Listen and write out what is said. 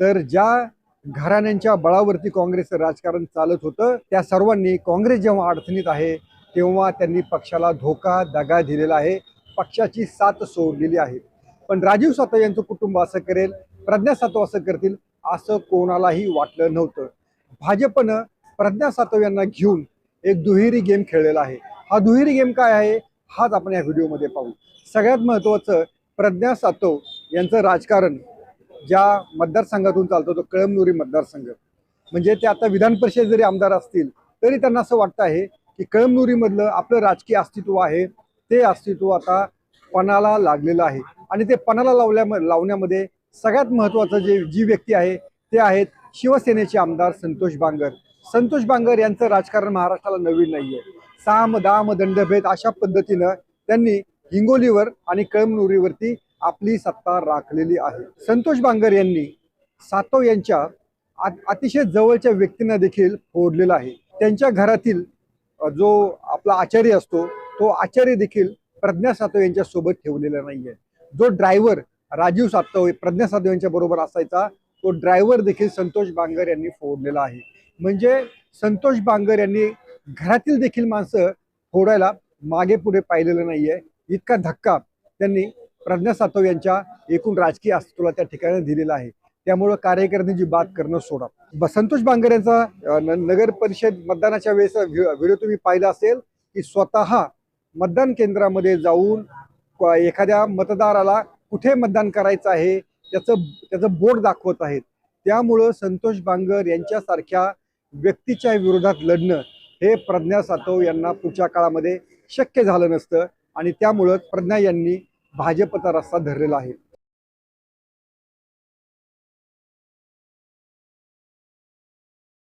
तर ज्या घराण्यांच्या बळावरती काँग्रेसचं राजकारण चालत होतं त्या सर्वांनी काँग्रेस जेव्हा अडचणीत आहे तेव्हा त्यांनी पक्षाला धोका दगा दिलेला आहे. पक्षाची साथ सोडलेली आहे. पण राजीव सातव यांचं कुटुंब असं करेल प्रज्ञा सातव असं करतील असं कोणालाही वाटलं नव्हतं. भाजपनं प्रज्ञा सातव यांना घेऊन एक दुहेरी गेम खेळलेला आहे. हा दुहेरी गेम काय आहे हाच आपण या व्हिडिओमध्ये पाहू. सगळ्यात महत्त्वाचं प्रज्ञा सातव यांचं राजकारण ज्या मतदारसंघातून चालतो तो कळमनुरी मतदारसंघ. म्हणजे ते आता विधान परिषद जरी आमदार असतील तरी त्यांना असं वाटतं आहे की कळमनुरीमधलं आपलं राजकीय अस्तित्व आहे. ते अस्तित्व आता पणाला लागलेलं आहे. आणि ते पणाला लावल्या लावण्यामध्ये सगळ्यात महत्त्वाचं जे जी व्यक्ती आहे ते आहेत शिवसेनेचे आमदार संतोष बांगर. संतोष बांगर यांचं राजकारण महाराष्ट्राला नवीन नाहीये. साम दाम दंडभेद अशा पद्धतीनं त्यांनी हिंगोलीवर आणि कळमनुरीवरती आपली सत्ता राखलेली आहे. संतोष बांगर यांनी सातव यांच्या आ- अतिशय जवळच्या व्यक्तींना देखील फोडलेला आहे. त्यांच्या घरातील जो आपला आचार्य असतो तो आचार्य देखील प्रज्ञा सातव यांच्या सोबत ठेवलेला नाहीये. जो ड्रायव्हर राजीव सातव प्रज्ञा सातव यांच्या बरोबर असायचा तो ड्रायव्हर देखील संतोष बांगर यांनी फोडलेला आहे. म्हणजे संतोष बांगर यांनी घरातील देखील माणसं फोडायला मागे पुढे पाहिलेलं नाहीये. इतका धक्का त्यांनी प्रज्ञा सातव यांच्या एकूण राजकीय अस्तित्वाला त्या ठिकाणी दिलेला आहे. त्यामुळं कार्यकर्त्यांची बात करणं सोडा. ब- संतोष बांगर यांचा न- नगर परिषद मतदानाच्या वेळेस व्हिडिओ तुम्ही पाहिला असेल की स्वतः मतदान केंद्रामध्ये जाऊन एखाद्या मतदाराला कुठे मतदान करायचं आहे त्याचं त्याचं बोर्ड दाखवत आहेत. त्यामुळं संतोष बांगर यांच्यासारख्या व्यक्तीच्या विरोधात लढणं हे प्रज्ञा सातव यांना पुढच्या काळामध्ये शक्य झालं नसतं आणि त्यामुळं प्रज्ञा यांनी भाजपचा रस्ता धरलेला आहे.